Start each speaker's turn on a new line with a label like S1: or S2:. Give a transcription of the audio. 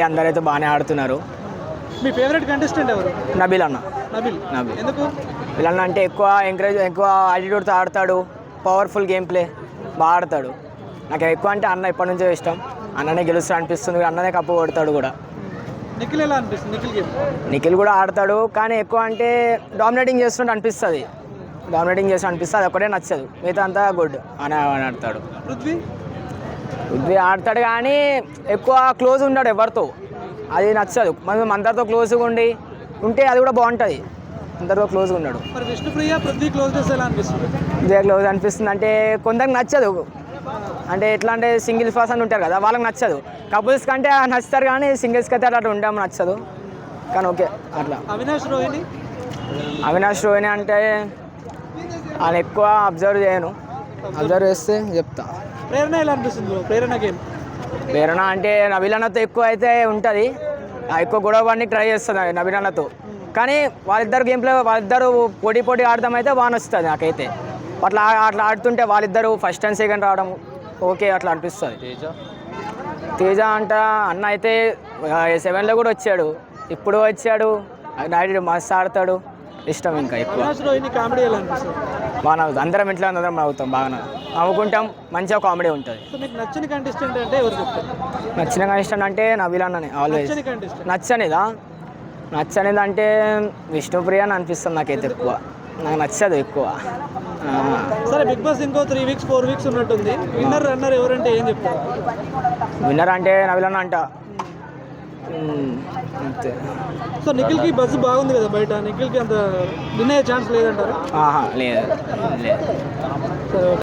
S1: అందరైతే బాగానే ఆడుతున్నారు.
S2: మీ ఫేవరెట్ కంటెస్టెంట్ ఎవరు?
S1: నబీల్ అన్న.
S2: నబిల్.
S1: నబీల్.
S2: ఎందుకు?
S1: వీళ్ళన్న అంటే ఎక్కువ ఎంకరేజ్ ఎక్కువ యాటిట్యూడ్తో ఆడతాడు. పవర్ఫుల్ గేమ్ ప్లే బాగా ఆడతాడు. నాకు ఎక్కువ అంటే అన్న ఎప్పటి నుంచో ఇష్టం. అన్ననే గెలుస్తా అనిపిస్తుంది. అన్ననే కప్పు కొడతాడు కూడా.
S2: నిఖిల్ ఎలా అనిపిస్తుంది? నిఖిల్ గేమ్.
S1: నిఖిల్ కూడా ఆడతాడు. కానీ ఎక్కువ అంటే డామినేటింగ్ చేస్తుంటే అనిపిస్తుంది. డామినేటింగ్ చేస్తూ అనిపిస్తుంది. అది ఒకటే నచ్చదు. మిగతా అంతా గుడ్ అని ఆడతాడు.
S2: పృథ్వీ?
S1: పృథ్వీ ఆడతాడు కానీ ఎక్కువ క్లోజ్ ఉన్నాడు ఎవరితో. అది నచ్చదు. మనం అందరితో క్లోజ్గా ఉండి ఉంటే అది కూడా బాగుంటుంది. అందరితో క్లోజ్గా ఉన్నాడు
S2: మరి విష్ణుప్రియ పృథ్వీ క్లోజ్ చేస్తే ఎలా అనిపిస్తుంది?
S1: ఇదే క్లోజ్ అనిపిస్తుంది. అంటే కొందరికి నచ్చదు. అంటే ఎట్లా అంటే సింగిల్స్ పర్సన్ ఉంటారు కదా వాళ్ళకి నచ్చదు. కపుల్స్ కంటే నచ్చుతారు కానీ సింగిల్స్కి అయితే అట్లా ఉంటాం నచ్చదు. కానీ ఓకే అట్లా.
S2: అవినాష్ రోహిణి?
S1: అవినాష్ రోహిణి అంటే ఆయన ఎక్కువ అబ్జర్వ్ చేయను. అబ్జర్వ్ చేస్తే చెప్తా.
S2: ప్రేరణ ఎలా అనిపిస్తుంది bro? ప్రేరణ గేమ్?
S1: ప్రేరణ అంటే నవీలన్నతో ఎక్కువ అయితే ఉంటుంది. ఎక్కువ గొడవ పడి ట్రై చేస్తుంది నవీలన్నతో కానీ వాళ్ళిద్దరు గేమ్ ప్లే వాళ్ళిద్దరు పోటీ పోటీ ఆడడం అయితే బాగా నచ్చుతుంది నాకైతే. అట్లా అట్లా ఆడుతుంటే వాళ్ళిద్దరు ఫస్ట్ అండ్ సెకండ్ రావడం ఓకే అట్లా అనిపిస్తుంది. తేజ? తేజ అంట అన్న అయితే సెవెన్లో కూడా వచ్చాడు. ఇప్పుడు వచ్చాడు. డాడీ మస్తు ఆడతాడు. ఇష్టం ఇంకా ఎక్కువ. బాగా అందరం ఇంట్లో అందరం నవ్వుతాం బాగా నవ్వుకుంటాం మంచిగా కామెడీ ఉంటుంది.
S2: సో మీకు నచ్చని కంటెస్టెంట్ అంటే ఎవరు చెప్తారు?
S1: నచ్చిన ఇష్టం అంటే నవీల్ అన్ననే ఆల్వేస్
S2: నచ్చని కంటెస్టెంట్
S1: నచ్చనిదా? నచ్చనిది అంటే విష్ణుప్రియ అని అనిపిస్తుంది నాకైతే ఎక్కువ. నాకు నచ్చదు ఎక్కువ. ఆ,
S2: సరే బిగ్ బాస్ ఇంకో త్రీ వీక్స్ ఫోర్ వీక్స్ ఉన్నట్టుంది. విన్నర్ రన్నర్ ఎవరంటే ఏం చెప్తారు?
S1: విన్నర్ అంటే నవీల్ అన్న అంట. అంతే.
S2: సో నిఖిల్కి బస్సు బాగుంది కదా బయట? నిఖిల్కి అంత విన్ ఛాన్స్ లేదంటారు?
S1: లేదు. లేదు.